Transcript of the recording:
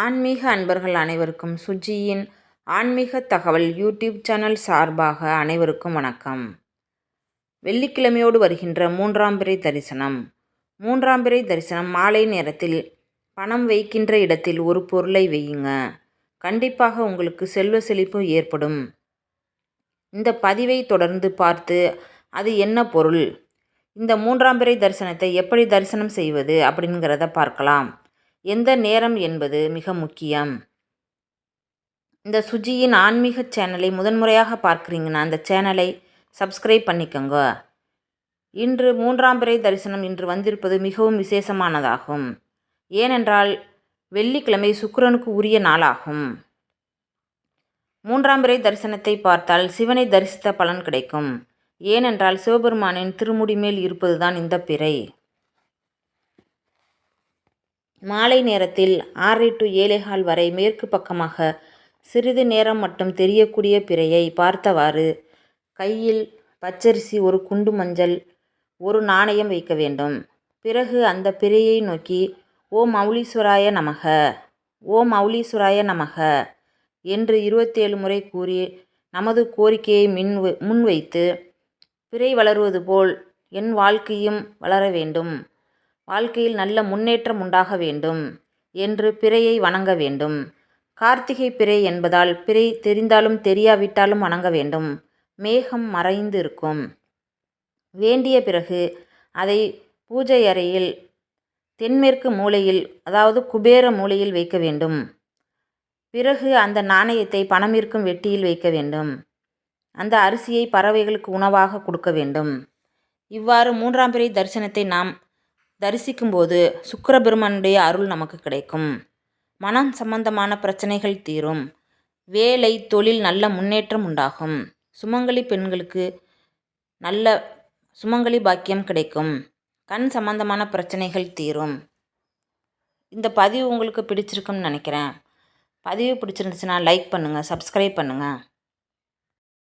ஆன்மீக அன்பர்கள் அனைவருக்கும் சுஜியின் ஆன்மீக தகவல் யூடியூப் சேனல் சார்பாக அனைவருக்கும் வணக்கம். வெள்ளிக்கிழமையோடு வருகின்ற மூன்றாம் பிறை தரிசனம். மூன்றாம் பிறை தரிசனம் மாலை நேரத்தில் பணம் வைக்கின்ற இடத்தில் ஒரு பொருளை வையுங்க. கண்டிப்பாக உங்களுக்கு செல்வ செழிப்பு ஏற்படும். இந்த பதிவை தொடர்ந்து பார்த்து அது என்ன பொருள்? இந்த மூன்றாம் பிறை தரிசனத்தை எப்படி தரிசனம் செய்வது அப்படிங்கிறத பார்க்கலாம். எந்த நேரம் என்பது மிக முக்கியம். இந்த சுஜியின் ஆன்மீக சேனலை முதன்முறையாக பார்க்குறீங்கன்னா அந்த சேனலை சப்ஸ்கிரைப் பண்ணிக்கோங்க. இன்று மூன்றாம் பிறை தரிசனம் இன்று வந்திருப்பது மிகவும் விசேஷமானதாகும். ஏனென்றால் வெள்ளிக்கிழமை சுக்கிரனுக்கு உரிய நாளாகும். மூன்றாம் பிறை தரிசனத்தை பார்த்தால் சிவனை தரிசித்த பலன் கிடைக்கும். ஏனென்றால் சிவபெருமானின் திருமுடி மேல் இருப்பதுதான் இந்த பிறை. மாலை நேரத்தில் ஆறரை டு ஏழேகால் வரை மேற்கு பக்கமாக சிறிது நேரம் மட்டும் தெரியக்கூடிய பிறையை பார்த்தவாறு கையில் பச்சரிசி ஒரு குண்டு மஞ்சள் ஒரு நாணயம் வைக்க வேண்டும். பிறகு அந்த பிறையை நோக்கி ஓ மௌலீஸ்வராய நமக ஓ மௌலீஸ்வராய நமக என்று இருபத்தேழு முறை கூறி நமது கோரிக்கையை மின் முன்வைத்து பிறை வளருவது போல் என் வாழ்க்கையும் வளர வேண்டும். வாழ்க்கையில் நல்ல முன்னேற்றம் உண்டாக வேண்டும் என்று பிறையை வணங்க வேண்டும். கார்த்திகை பிறை என்பதால் பிறை தெரிந்தாலும் தெரியாவிட்டாலும் வணங்க வேண்டும். மேகம் மறைந்து இருக்கும். வேண்டிய பிறகு அதை பூஜை அறையில் தென்மேற்கு மூலையில் அதாவது குபேர மூலையில் வைக்க வேண்டும். பிறகு அந்த நாணயத்தை பணம் இருக்கும் வெட்டியில் வைக்க வேண்டும். அந்த அரிசியை பறவைகளுக்கு உணவாக கொடுக்க வேண்டும். இவ்வாறு மூன்றாம் பிறை தரிசனத்தை நாம் தரிசிக்கும்போது சுக்கரபெருமானுடைய அருள் நமக்கு கிடைக்கும். மனம் சம்பந்தமான பிரச்சனைகள் தீரும். வேலை தொழில் நல்ல முன்னேற்றம் உண்டாகும். சுமங்கலி பெண்களுக்கு நல்ல சுமங்கலி பாக்கியம் கிடைக்கும். கண் சம்பந்தமான பிரச்சனைகள் தீரும். இந்த பதிவு உங்களுக்கு பிடிச்சிருக்குன்னு நினைக்கிறேன். பதிவு பிடிச்சிருந்துச்சுன்னா லைக் பண்ணுங்கள் சப்ஸ்கிரைப் பண்ணுங்கள்